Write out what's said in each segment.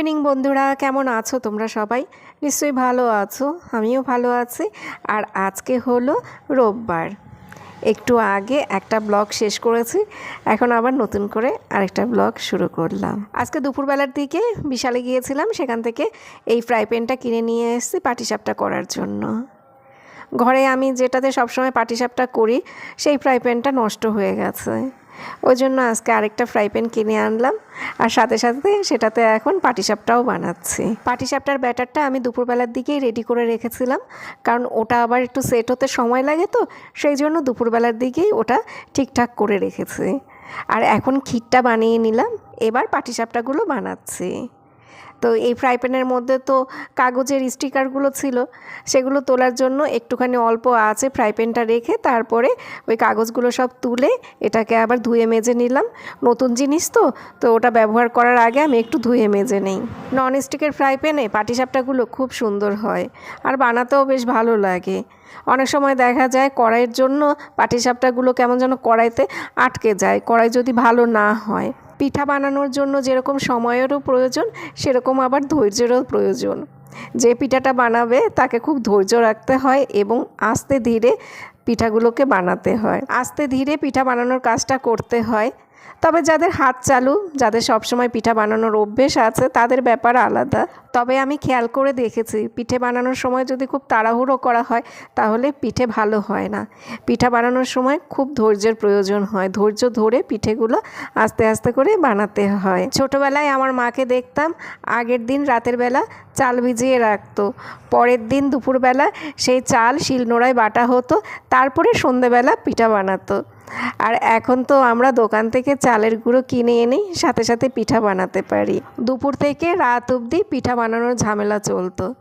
Evening বন্ধুরা। কেমন আছো তোমরা সবাই? নিশ্চয়ই ভালো আছো। আমিও ভালো আছি। আর আজকে হলো রোববার। একটু আগে একটা ব্লগ শেষ করেছি। এখন আবার নতুন করে আরেকটা ব্লগ শুরু করলাম। আজকে দুপুরবেলার দিকে বিশালে গিয়েছিলাম। সেখান থেকে এই ফ্রাই প্যানটা কিনে নিয়ে এসেছি পাটিসাপটা করার জন্য। ঘরে আমি যেটাতে সবসময় পাটিসাপটা করি, সেই ফ্রাই প্যানটা নষ্ট হয়ে গেছে। ওই জন্য আজকে আরেকটা ফ্রাই প্যান কিনে আনলাম। আর সাথে সাথে সেটাতে এখন পাটিসাপটাও বানাচ্ছি। পাটিসাপটার ব্যাটারটা আমি দুপুরবেলার দিকেই রেডি করে রেখেছিলাম। কারণ ওটা আবার একটু সেট হতে সময় লাগে তো, সেই জন্য দুপুরবেলার দিকেই ওটা ঠিকঠাক করে রেখেছি। আর এখন ক্ষীরটা বানিয়ে নিলাম। এবার পাটিসাপটাগুলো বানাচ্ছি। তো এই ফ্রাই প্যানের মধ্যে তো কাগজের স্টিকারগুলো ছিল, সেগুলো তোলার জন্য একটুখানি অল্প আছে ফ্রাই প্যানটা রেখে তারপরে ওই কাগজগুলো সব তুলে এটাকে আবার ধুয়ে মেজে নিলাম। নতুন জিনিস তো তো ওটা ব্যবহার করার আগে আমি একটু ধুয়ে মেজে নেই। নন স্টিকের ফ্রাই প্যানে পাটিসাপটাগুলো খুব সুন্দর হয় আর বানাতেও বেশ ভালো লাগে। অনেক সময় দেখা যায় কড়াইয়ের জন্য পাটিসাপটাগুলো কেমন যেন কড়াইতে আটকে যায়, কড়াই যদি ভালো না হয়। পিঠা বানানোর জন্য যেরকম সময়েরও প্রয়োজন, সেরকম আবার ধৈর্যেরও প্রয়োজন। যে পিঠাটা বানাবে, তাকে খুব ধৈর্য রাখতে হয় এবং আস্তে ধীরে পিঠাগুলোকে বানাতে হয়। আস্তে ধীরে পিঠা বানানোর কাজটা করতে হয়। তবে যাদের হাত চালু, যাদের সবসময় পিঠা বানানোর অভ্যেস আছে, তাদের ব্যাপার আলাদা। তবে আমি খেয়াল করে দেখেছি, পিঠে বানানোর সময় যদি খুব তাড়াহুড়ো করা হয়, তাহলে পিঠে ভালো হয় না। পিঠা বানানোর সময় খুব ধৈর্যের প্রয়োজন হয়। ধৈর্য ধরে পিঠেগুলো আস্তে আস্তে করে বানাতে হয়। ছোটোবেলায় আমার মাকে দেখতাম, আগের দিন রাতের বেলা চাল ভিজিয়ে রাখতো। পরের দিন দুপুরবেলা সেই চাল শিলনোড়ায় বাটা হতো, তারপরে সন্ধেবেলা পিঠা বানাতো। আর এখন তো আমরা দোকান থেকে চালের গুঁড়ো কিনে এনেই সাথে সাথে পিঠা বানাতে পারি। দুপুর থেকে রাত অবধি পিঠা বানানোর ঝামেলা চলতো।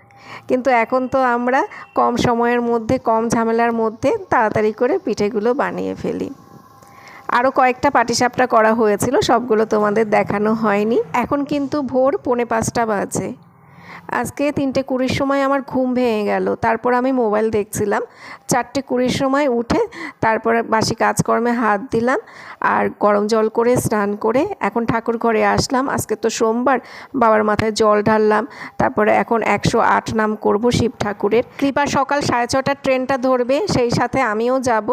কিন্তু এখন তো আমরা কম সময়ের মধ্যে, কম ঝামেলার মধ্যে তাড়াতাড়ি করে পিঠেগুলো বানিয়ে ফেলি। আরও কয়েকটা পাটিসাপটা করা হয়েছিল, সবগুলো তোমাদের দেখানো হয়নি। এখন কিন্তু ভোর পৌনে পাঁচটা বাজে। আজকে তিনটে কুড়ির সময় আমার ঘুম ভেঙে গেল। তারপর আমি মোবাইল দেখছিলাম। চারটে কুড়ির সময় উঠে তারপর বাসি কাজকর্মে হাত দিলাম আর গরম জল করে স্নান করে এখন ঠাকুর ঘরে আসলাম। আজকে তো সোমবার, বাবার মাথায় জল ঢাললাম। তারপরে এখন একশো আট নাম করব শিব ঠাকুরের। কৃপা সকাল সাড়ে ছটার ট্রেনটা ধরবে, সেই সাথে আমিও যাব।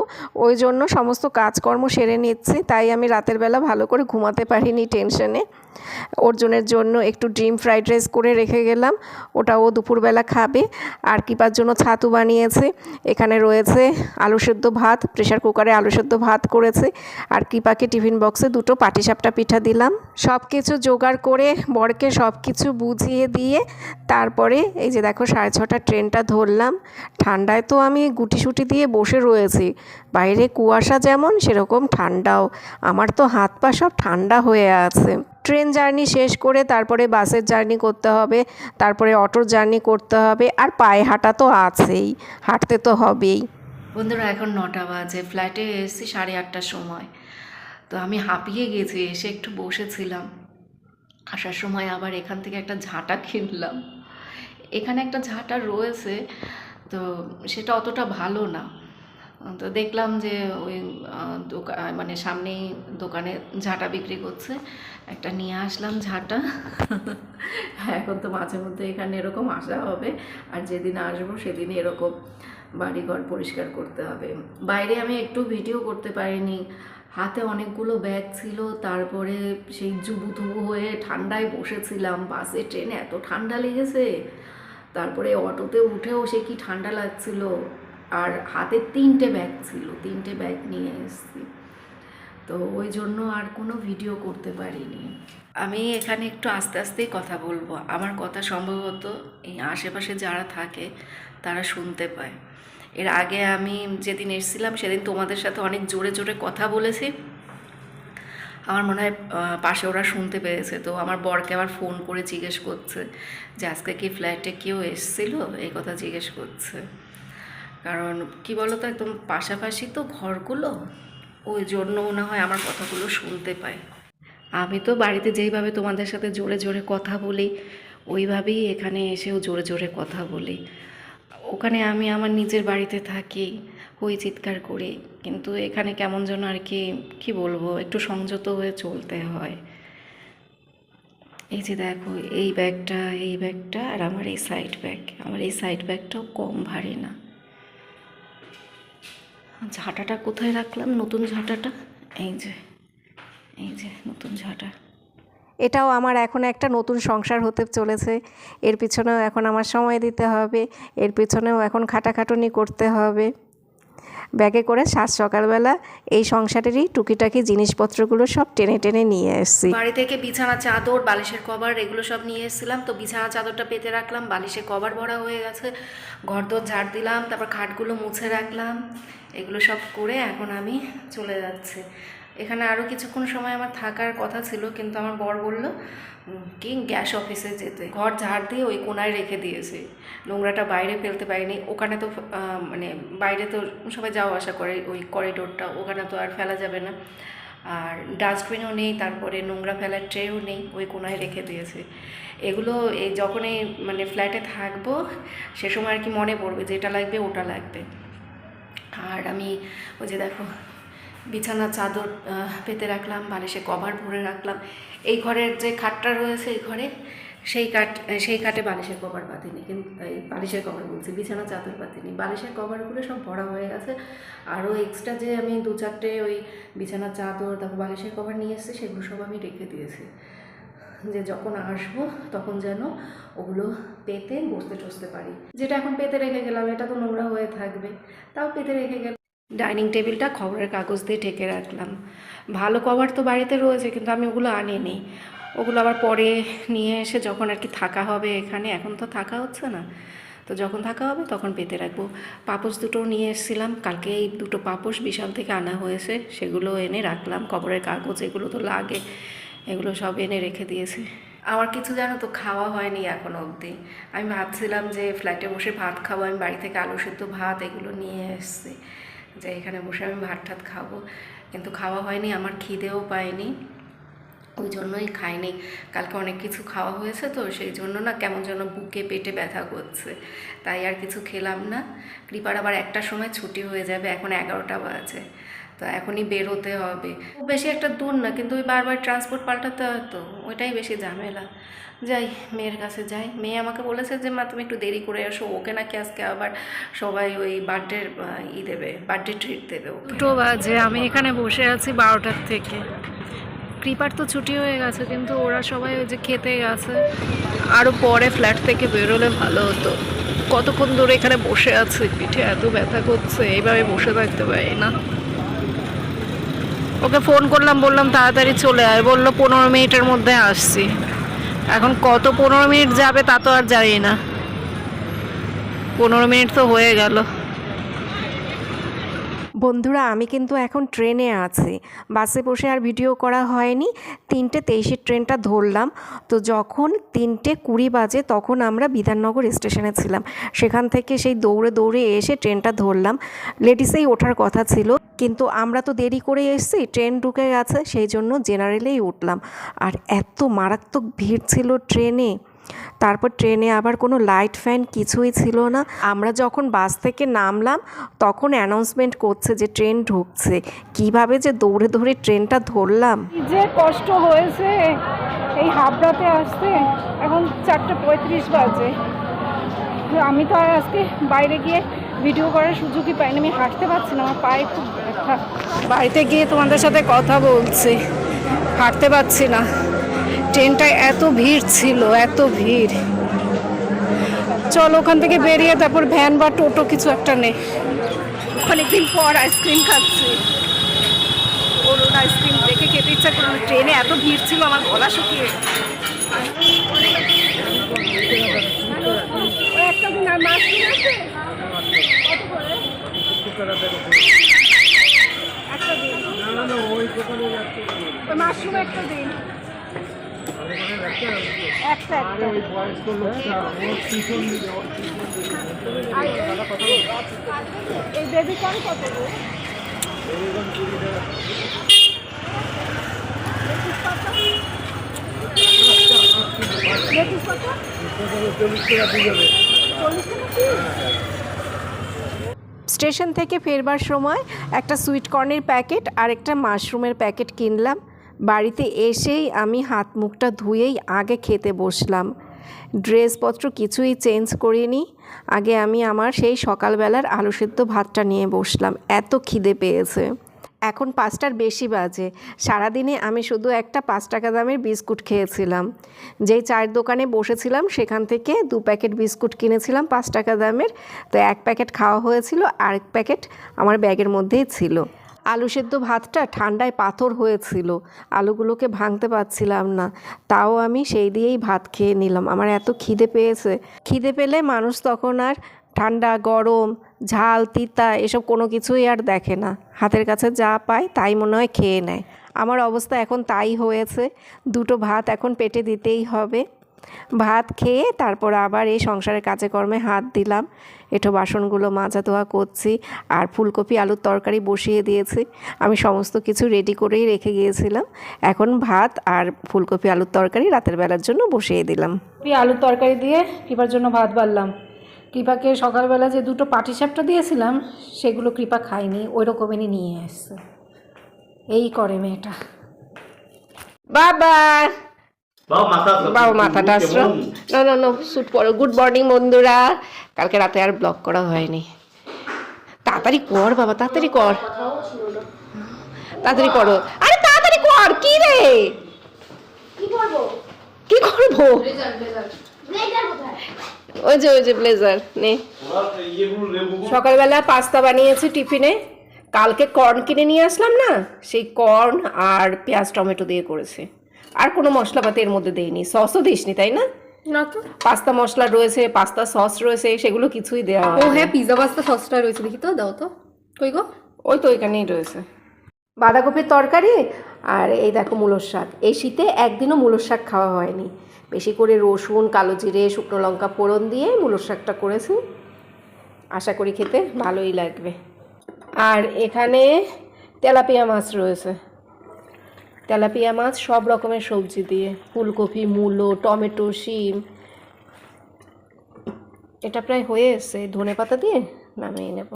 ওই জন্য সমস্ত কাজকর্ম সেরে নিচ্ছি। তাই আমি রাতের বেলা ভালো করে ঘুমাতে পারিনি টেনশনে। অর্জুনের জন্য একটু ডিম ফ্রাইড রাইস করে রেখে গেলাম। ওটা ও দুপুরবেলা খাবে। আর কিপার জন্য ছাতু বানিয়েছে। এখানে রয়েছে আলু সেদ্ধ ভাত প্রেশার কুকারে আলু সেদ্ধ ভাত করেছে। আর কিপাকে টিফিন বক্সে দুটো পাটিসাপটা পিঠা দিলাম। সব কিছু জোগাড় করে বরকে সব কিছু বুঝিয়ে দিয়ে তারপরে এই যে দেখো সাড়ে ছটা ট্রেনটা ধরলাম। ঠান্ডায় তো আমি গুটিসুটি দিয়ে বসে রয়েছি। বাইরে কুয়াশা যেমন, সেরকম ঠান্ডাও। আমার তো হাত পা সব ঠান্ডা হয়ে আছে। ট্রেন জার্নি শেষ করে তারপরে বাসের জার্নি করতে হবে, তারপরে অটোর জার্নি করতে হবে, আর পায়ে হাঁটা তো আছেই, হাঁটতে তো হবেই। বন্ধুরা, এখন নটা বাজে ফ্ল্যাটে এসেছি সাড়ে আটটার সময়। তো আমি হাঁপিয়ে গেছি, এসে একটু বসেছিলাম। আসার সময় আবার এখান থেকে একটা ঝাঁটা কিনলাম। এখানে একটা ঝাঁটা রয়েছে, তো সেটা অতটা ভালো না। তো দেখলাম যে ওই দোকান মানে সামনেই দোকানে ঝাঁটা বিক্রি করছে। একটা নিয়ে আসলাম ঝাঁটা। এখন তো মাঝে মধ্যে এখানে এরকম আসা হবে। আর যেদিন আসব সেদিন এরকম বাড়িঘর পরিষ্কার করতে হবে। বাইরে আমি একটু ভিডিও করতে পারিনি। হাতে অনেকগুলো ব্যাগ ছিল। তারপরে সেই জুবু থুবু হয়ে ঠান্ডায় বসেছিলাম। বাসে ট্রেনে এত ঠান্ডা লেগেছে। তারপরে অটোতে উঠেও সে কি ঠান্ডা লাগছিল? আর হাতে তিনটে ব্যাগ ছিল, তিনটে ব্যাগ নিয়ে এসেছি। তো ওই জন্য আর কোনো ভিডিও করতে পারিনি। আমি এখানে একটু আস্তে আস্তেই কথা বলব। আমার কথা সম্ভবত এই আশেপাশে যারা থাকে, তারা শুনতে পায়। এর আগে আমি যেদিন এসেছিলাম, সেদিন তোমাদের সাথে অনেক জোরে জোরে কথা বলেছি। আমার মনে হয় পাশে ওরা শুনতে পেয়েছে। তো আমার বরকে আবার ফোন করে জিজ্ঞেস করছে যে, আজকে কি ফ্ল্যাটে কেউ এসেছিল? এই কথা জিজ্ঞেস করছে। কারণ কি বলো তো একদম পাশাপাশি তো ঘরগুলো। ওই জন্য মনে হয় আমার কথাগুলো শুনতে পায়। আমি তো বাড়িতে যেইভাবে তোমাদের সাথে জোরে জোরে কথা বলি, ওইভাবেই এখানে এসেও জোরে জোরে কথা বলি। ওখানে আমি আমার নিজের বাড়িতে থাকি, ওই চিৎকার করি। কিন্তু এখানে কেমন যেন আর কি কি বলব, একটু সংযত হয়ে চলতে হয়। এই যে দেখো, এই ব্যাগটা এই ব্যাগটা আর আমার এই সাইড ব্যাগ আমার এই সাইড ব্যাগটাও কম ভারী না। ঝাঁটাটা কোথায় রাখলাম? নতুন ঝাঁটাটা? এই যে এই যে নতুন ঝাঁটা। এটাও আমার এখন একটা নতুন সংসার হতে চলেছে। এর পিছনেও এখন আমার সময় দিতে হবে। এর পিছনেও এখন খাটাখাটুনি করতে হবে। ব্যাগে করে সাত সকালবেলা এই সংসারেরই টুকিটাকি জিনিসপত্রগুলো সব টেনে টেনে নিয়ে এসেছি। বাড়ি থেকে বিছানা, চাদর, বালিশের কভার এগুলো সব নিয়ে এসেছিলাম। তো বিছানা, চাদরটা পেতে রাখলাম, বালিশে কভার ভরা হয়ে গেছে। ঘর দোর ঝাড় দিলাম, তারপর খাটগুলো মুছে রাখলাম। এগুলো সব করে এখন আমি চলে যাচ্ছি। এখানে আরও কিছুক্ষণ সময় আমার থাকার কথা ছিল, কিন্তু আমার বর বলল কি গ্যাস অফিসে যেতে? ঘর ঝাড় দিয়ে ওই কোনায় রেখে দিয়েছে। নোংরাটা বাইরে ফেলতে পারিনি। ওখানে তো মানে বাইরে তো সবাই যাওয়া আসা করে, ওই করিডোরটা। ওখানে তো আর ফেলা যাবে না। আর ডাস্টবিনও নেই, তারপরে নোংরা ফেলার ট্রেও নেই, ওই কোনায় রেখে দিয়েছে। এগুলো এই যখন এই মানে ফ্ল্যাটে থাকব, সে সময় আর কি মনে পড়বে যেটা লাগবে, ওটা লাগবে। আর আমি ওই যে দেখো বিছানা চাদর পেতে রাখলাম, বালিশে কভার ভরে রাখলাম। এই ঘরের যে খাটটা রয়েছে এই ঘরে, সেই কাঠ, সেই কাঠে বালিশের কভার পাতিনি কিন্তু এই বালিশের কভার বলছি বিছানা চাদর পাতিনি বালিশের কভারগুলো সব ভরা হয়ে গেছে। আরও এক্সট্রা যে আমি দু চারটে ওই বিছানা চাদর, তারপর বালিশের কভার নিয়ে এসেছি, সেগুলো সব আমি রেখে দিয়েছি। যে যখন আসব, তখন যেন ওগুলো পেতে বসতে টসতে পারি। যেটা এখন পেতে রেখে গেলাম, এটা তো নোংরা হয়ে থাকবে। তাও পেতে রেখে গেলাম। ডাইনিং টেবিলটা খবরের কাগজ দিয়ে ঢেকে রাখলাম। ভালো কভার তো বাড়িতে রয়েছে, কিন্তু আমি ওগুলো আনিনি। ওগুলো আবার পরে নিয়ে এসে যখন আর কি থাকা হবে এখানে, এখন তো থাকা হচ্ছে না। তো যখন থাকা হবে তখন পেতে রাখব। পাপোশ দুটো নিয়ে এসেছিলাম। কালকে এই দুটো পাপোশ বিশাল থেকে আনা হয়েছে, সেগুলো এনে রাখলাম। খবরের কাগজ, এগুলো তো লাগে। এগুলো সব এনে রেখে দিয়েছে। আমার কিছু জানো তো, খাওয়া হয়নি এখনও অবধি। আমি ভাবছিলাম যে ফ্ল্যাটে বসে ভাত খাব, আমি বাড়ি থেকে আলু সেদ্ধ ভাত এগুলো নিয়ে এসছি। যে এখানে বসে আমি ভাত টাত খাব। কিন্তু খাওয়া হয়নি, আমার খিদেও পায়নি। ওই জন্যই খাইনি। কালকে অনেক কিছু খাওয়া হয়েছে তো, সেই জন্য না কেমন যেন বুকে পেটে ব্যথা করছে। তাই আর কিছু খেলাম না। কৃপার আবার একটার সময় ছুটি হয়ে যাবে, এখন এগারোটা বাজে। তো এখনই বেরোতে হবে। বেশি একটা দূর না, কিন্তু ওই বারবার ট্রান্সপোর্ট পাল্টাতে হয় তো, ওইটাই বেশি ঝামেলা। যাই, মেয়ের কাছে যাই। মেয়ে আমাকে বলেছে যে, মা, তুমি একটু দেরি করে আসো ওকে নাকি আজকে আবার সবাই ওই বার্থডে ই দেবে বার্থডে ট্রিট দেবে দুটো বাজে, আমি এখানে বসে আছি বারোটার থেকে। কৃপার তো ছুটি হয়ে গেছে, কিন্তু ওরা সবাই ওই যে খেতে গেছে। আরও পরে ফ্ল্যাট থেকে বেরোলে ভালো হতো। কতক্ষণ ধরে এখানে বসে আছি, পিঠে এত ব্যথা করছে, এইভাবে বসে থাকতে পারি না। ওকে ফোন করলাম, বললাম, তাড়াতাড়ি চলে আয়। বলল, পনেরো মিনিটের মধ্যে আসছি। এখন কত পনেরো মিনিট যাবে তা তো আর জানি না। পনেরো মিনিট তো হয়ে গেল। বন্ধুরা, আমি কিন্তু এখন ট্রেনে আছি। বাসে বসে আর ভিডিও করা হয়নি। তিনটে তেইশের ট্রেনটা ধরলাম। তো যখন তিনটে কুড়ি বাজে, তখন আমরা বিধাননগর স্টেশনে ছিলাম। সেখান থেকে সেই দৌড়ে দৌড়ে এসে ট্রেনটা ধরলাম। লেডিসেই ওঠার কথা ছিল। কিন্তু আমরা তো দেরি করে এসেছি, ট্রেন ঢুকে গেছে, সেই জন্য জেনারেলেই উঠলাম। আর এত মারাত্মক ভিড় ছিল ট্রেনে। তারপর ট্রেনে আবার কোনো লাইট ফ্যান কিছুই ছিল না। আমরা যখন বাস থেকে নামলাম তখন অ্যানাউন্সমেন্ট করছে যে ট্রেন ঢুকছে। কীভাবে যে দৌড়ে দৌড়ে ট্রেনটা ধরলাম? যে কষ্ট হয়েছে এই হাবড়াতে আসতে। এখন চারটে পঁয়ত্রিশ বাজে। আমি তো আর আজকে বাইরে গিয়ে ভিডিও করার সুযোগই পাইনি। আমি হাঁটতে পারছি না আমার পায়ে খুব ব্যথা। বাড়িতে গিয়ে তোমাদের সাথে কথা বলছি। হাঁটতে পারছি না। ট্রেনটায় এত ভিড় ছিল এত ভিড়। চল ওখান থেকে বেরিয়ে তারপর ভ্যান বা টোটো কিছু একটা নে। অনেকদিন পর আইসক্রিম খাচ্ছি। বলুন আইসক্রিম দেখে খেতে ইচ্ছা করল ট্রেনে এত ভিড় ছিল আমার গলা শুকিয়ে। একটা দিন। আর মাছরুম আছে কত করে একটা দিন মাশরুম একটা দিন। স্টেশন থেকে ফেরবার সময় একটা সুইট কর্নের প্যাকেট আর একটা মাশরুমের প্যাকেট কিনলাম। বাড়িতে এসেই আমি হাত মুখটা ধুয়েই আগে খেতে বসলাম। ড্রেসপত্র কিছুই চেঞ্জ করিনি। আগে আমি আমার সেই সকালবেলার আলু সেদ্ধ ভাতটা নিয়ে বসলাম। এত খিদে পেয়েছে। এখন পাঁচটার বেশি বাজে। সারাদিনে আমি শুধু একটা পাঁচ টাকা দামের বিস্কুট খেয়েছিলাম। যেই চায়ের দোকানে বসেছিলাম সেখান থেকে দু প্যাকেট বিস্কুট কিনেছিলাম পাঁচ টাকা দামের। তো এক প্যাকেট খাওয়া হয়েছিল আর এক প্যাকেট আমার ব্যাগের মধ্যেই ছিল। আলু সেদ্ধ ভাতটা ঠান্ডায় পাথর হয়েছিল। আলুগুলোকে ভাঙতে পারছিলাম না। তাও আমি সেই দিয়েই ভাত খেয়ে নিলাম। আমার এত খিদে পেয়েছে। খিদে পেলে মানুষ তখন আর ঠান্ডা, গরম, ঝাল, তিতা এসব কোনো কিছুই আর দেখে না। হাতের কাছে যা পায় তাই মনে হয় খেয়ে নেয়। আমার অবস্থা এখন তাই হয়েছে। দুটো ভাত এখন পেটে দিতেই হবে। ভাত খেয়ে তারপর আবার এই সংসারের কাজে কর্মে হাত দিলাম। এটো বাসনগুলো মাজা ধোয়া করছি আর ফুলকপি আলুর তরকারি বসিয়ে দিয়েছি। আমি সমস্ত কিছু রেডি করেই রেখে গিয়েছিলাম। এখন ভাত আর ফুলকপি আলুর তরকারি রাতের বেলার জন্য বসিয়ে দিলাম। আলুর তরকারি দিয়ে কৃপার জন্য ভাত বাড়লাম। কৃপাকে সকালবেলা যে দুটো পাটিসাপটা দিয়েছিলাম সেগুলো কৃপা খায়নি ওই রকমেরই নিয়ে এসছে। এই করে মেয়েটা। বাবা! বাবা মাথাটা? আসলো। না না না শুট পড়ো। গুড মর্নিং বন্ধুরা। কালকে রাতে আর ব্লগ করা হয়নি। তাড়াতাড়ি কর বাবা তাড়াতাড়ি কর। তাড়াতাড়ি করো আরে তাড়াতাড়ি কর কি রে? কি করব? কি করব? ওই যে ওই যে ব্লেজার নে। লেবুগুলো সকালবেলা পাস্তা বানিয়েছি টিফিনে। কালকে কর্ন কিনে নিয়ে আসলাম না? সেই কর্ন আর পেঁয়াজ টমেটো দিয়ে করেছে। আর কোনো মশলাপাতি এর মধ্যে দেইনি। সসও দিসনি তাই না? না তো। পাস্তা মশলা রয়েছে পাস্তা সস রয়েছে সেগুলো কিছুই দেওয়া ও হয় পিজা পাস্তা সসটা রয়েছে দেখি তো দাও তো। কই গো? ওই তো এখানেই রয়েছে। বাঁধাকপির তরকারি আর এই দেখো মূলোর শাক। এই শীতে একদিনও মূলোর শাক খাওয়া হয়নি। বেশি করে রসুন কালো জিরে শুকনো লঙ্কা ফোড়ন দিয়ে মূলোর শাকটা করেছি। আশা করি খেতে ভালোই লাগবে। আর এখানে তেলাপিয়া মাছ রয়েছে। তেলাপিয়া মাছ, সব রকমের সবজি দিয়ে। ফুলকপি, মূলো, টমেটো, শিম। এটা প্রায় হয়ে এসছে। ধনে পাতা দিয়ে নামিয়ে নেব।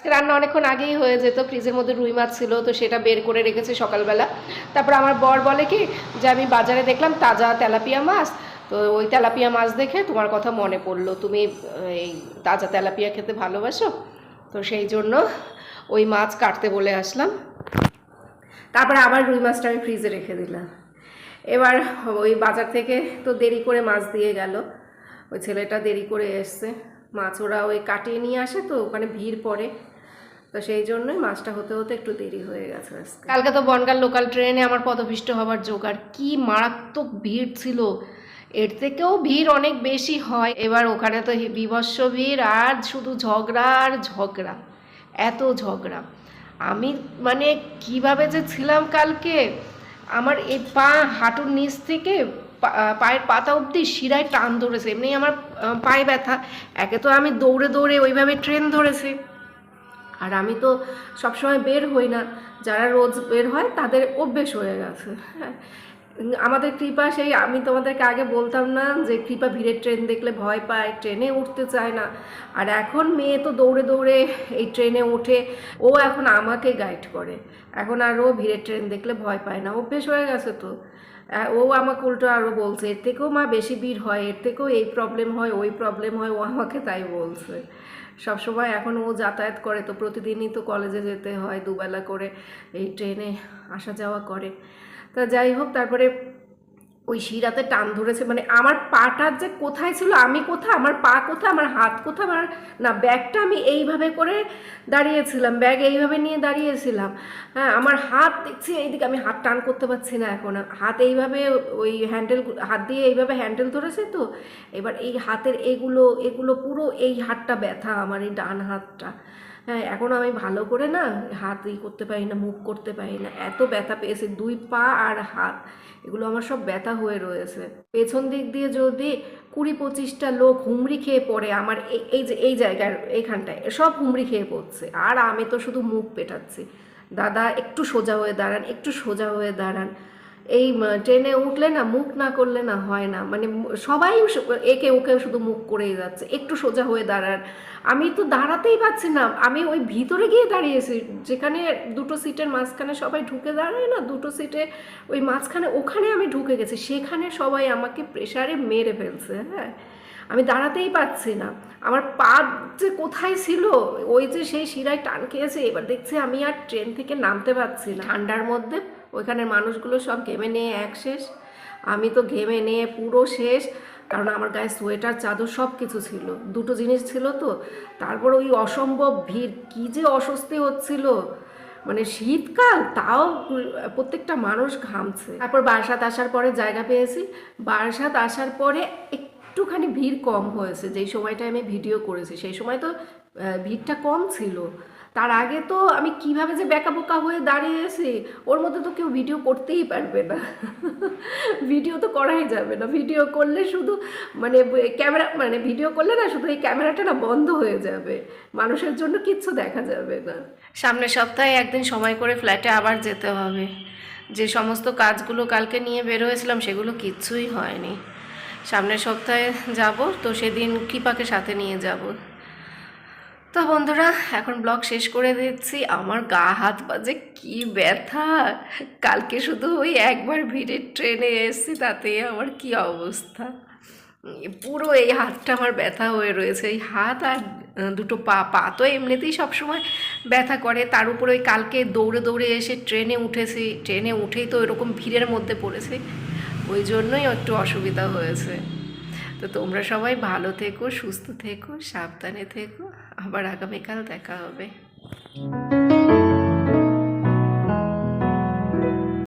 রান্না অনেকক্ষণ আগেই হয়ে যেত। ফ্রিজের মধ্যে রুই মাছ ছিল, তো সেটা বের করে রেখেছি সকালবেলা। তারপর আমার বর বলে কি, যে আমি বাজারে দেখলাম তাজা তেলাপিয়া মাছ, তো ওই তেলাপিয়া মাছ দেখে তোমার কথা মনে পড়ল। তুমি এই তাজা তেলাপিয়া খেতে ভালোবাসো? তো সেই জন্য ওই মাছ কাটতে বলে আসলাম। তারপরে আবার রুই মাছটা আমি ফ্রিজে রেখে দিলাম। এবার ওই বাজার থেকে তো দেরি করে মাছ দিয়ে গেল। ওই ছেলেটা দেরি করে এসছে। মাছ ওরা ওই কাটিয়ে নিয়ে আসে তো, ওখানে ভিড় পড়ে। তো সেই জন্যই মাছটা হতে হতে একটু দেরি হয়ে গেছে কালকে তো বনগাঁ লোকাল ট্রেনে আমার পদপিষ্ট হবার জোগাড়। কি মারাত্মক ভিড় ছিল। এর থেকেও ভিড় অনেক বেশি হয়। এবার ওখানে তো বিভৎস ভিড়। আর শুধু ঝগড়া আর ঝগড়া। এত ঝগড়া। আমি মানে কীভাবে যে ছিলাম কালকে, আমার এই পা হাঁটুর নিচ থেকে পায়ের পাতা অবধি শিরায় টান ধরেছে, এমনি আমার পায়ে ব্যথা। একে তো আমি দৌড়ে দৌড়ে ওইভাবে ট্রেন ধরেছে। আর আমি তো সবসময় বের হই না, যারা রোজ বের হয় তাদের অভ্যেস হয়ে গেছে। হ্যাঁ আমাদের কৃপা সেই, আমি তোমাদেরকে আগে বলতাম না যে কৃপা ভিড়ের ট্রেন দেখলে ভয় পায়, ট্রেনে উঠতে চায় না। আর এখন মেয়ে তো দৌড়ে দৌড়ে এই ট্রেনে ওঠে, ও এখন আমাকে গাইড করে। এখন আর ও ভিড়ের ট্রেন দেখলে ভয় পায় না অভ্যেস হয়ে গেছে তো। ও আমাকে উল্টো আরও বলছে, এর থেকেও মা বেশি ভিড় হয়, এর থেকেও এই প্রবলেম হয়, ওই প্রবলেম হয়, ও আমাকে তাই বলছে। সবসময় এখন ও যাতায়াত করে তো, প্রতিদিনই তো কলেজে যেতে হয় দুবেলা করে, এই ট্রেনে আসা যাওয়া করে। তা যাই হোক, তারপরে ওই শিরাতে টান ধরেছে। মানে আমার পাটা যে কোথায় ছিল, আমি কোথায়, আমার পা কোথায়, আমার হাত কোথায়, আমার না, ব্যাগটা আমি এইভাবে করে দাঁড়িয়েছিলাম, ব্যাগ এইভাবে নিয়ে দাঁড়িয়েছিলাম। হ্যাঁ আমার হাত দেখছি, এইদিকে আমি হাত টান করতে পারছি না এখন। হাত এইভাবে ওই হ্যান্ডেল হাত দিয়ে এইভাবে হ্যান্ডেল ধরেছে তো, এবার এই হাতের এগুলো এগুলো পুরো এই হাতটা ব্যথা, আমার এই ডান হাতটা। হ্যাঁ এখন আমি ভালো করে না হাত ই করতে পারি না মুভ করতে পারি না। এত ব্যথা পেয়েছে, দুই পা আর হাত, এগুলো আমার সব ব্যথা হয়ে রয়েছে। পেছন দিক দিয়ে যদি কুড়ি পঁচিশটা লোক হুমড়ি খেয়ে পড়ে আমার এই- যে, এই জায়গার, এইখানটায়, সব হুমড়ি খেয়ে পড়ছে। আর আমি তো শুধু মুখ পেটাচ্ছি। দাদা, একটু সোজা হয়ে দাঁড়ান, একটু সোজা হয়ে দাঁড়ান। এই ট্রেনে উঠলে না, মুখ না করলে না হয় না। মানে সবাই একে ওকে শুধু মুখ করেই যাচ্ছে। একটু সোজা হয়ে দাঁড়ান আমি তো দাঁড়াতেই পারছি না। আমি ওই ভিতরে গিয়ে দাঁড়িয়েছি। যেখানে দুটো সিটের মাঝখানে সবাই ঢুকে দাঁড়ায় না, দুটো সিটে ওই মাঝখানে ওখানে আমি ঢুকে গেছি। সেখানে সবাই আমাকে প্রেশারে মেরে ফেলছে হ্যাঁ। আমি দাঁড়াতেই পারছি না। আমার পা যে কোথায় ছিল, ওই যে সেই শিরায় টান খেয়েছে, এবার দেখছি আমি আর ট্রেন থেকে নামতে পারছি না। ঠান্ডার মধ্যে ওইখানের মানুষগুলো সব ঘেমে নিয়ে এক শেষ। আমি তো ঘেমে নিয়ে পুরো শেষ, কারণ আমার গায়ে সোয়েটার, চাদর সব কিছু ছিল। দুটো জিনিস ছিল তো। তারপর ওই অসম্ভব ভিড়, কী যে অস্বস্তি হচ্ছিল। মানে শীতকাল, তাও প্রত্যেকটা মানুষ ঘামছে। তারপর বারাসাত আসার পরে জায়গা পেয়েছি। বারাসাত আসার পরে একটুখানি ভিড় কম হয়েছে। যেই সময়টা আমি ভিডিও করেছি, সেই সময় তো ভিড়টা কম ছিল। তার আগে তো আমি কীভাবে যে বেকা বোকা হয়ে দাঁড়িয়েছি ওর মধ্যে তো কেউ ভিডিও করতেই পারবে না। ভিডিও তো করাই যাবে না। ভিডিও করলে শুধু মানে ক্যামেরা মানে ভিডিও করলে না শুধু এই ক্যামেরাটা না বন্ধ হয়ে যাবে। মানুষের জন্য কিচ্ছু দেখা যাবে না। সামনের সপ্তাহে একদিন সময় করে ফ্ল্যাটে আবার যেতে হবে। যে সমস্ত কাজগুলো কালকে নিয়ে বের হয়েছিলাম, সেগুলো কিচ্ছুই হয়নি। সামনের সপ্তাহে যাব, তো সেদিন কৃপাকে সাথে নিয়ে যাব। তো বন্ধুরা, এখন ব্লগ শেষ করে দিচ্ছি। আমার গা হাত বাজে, কি ব্যথা। কালকে শুধু ওই একবার ভিড়ের ট্রেনে এসেছি, তাতে আমার কি অবস্থা। পুরো এই হাতটা আমার ব্যথা হয়ে রয়েছে। এই হাত আর দুটো পা পা তো এমনিতেই সবসময় ব্যথা করে। তার উপর ওই কালকে দৌড়ে দৌড়ে এসে ট্রেনে উঠেছি। ট্রেনে উঠেই তো এরকম ভিড়ের মধ্যে পড়েছি। ওই জন্যই একটু অসুবিধা হয়েছে। তো তোমরা সবাই ভালো থেকো সুস্থ থেকো সাবধানে থেকো। আবার আগামীকাল দেখা হবে।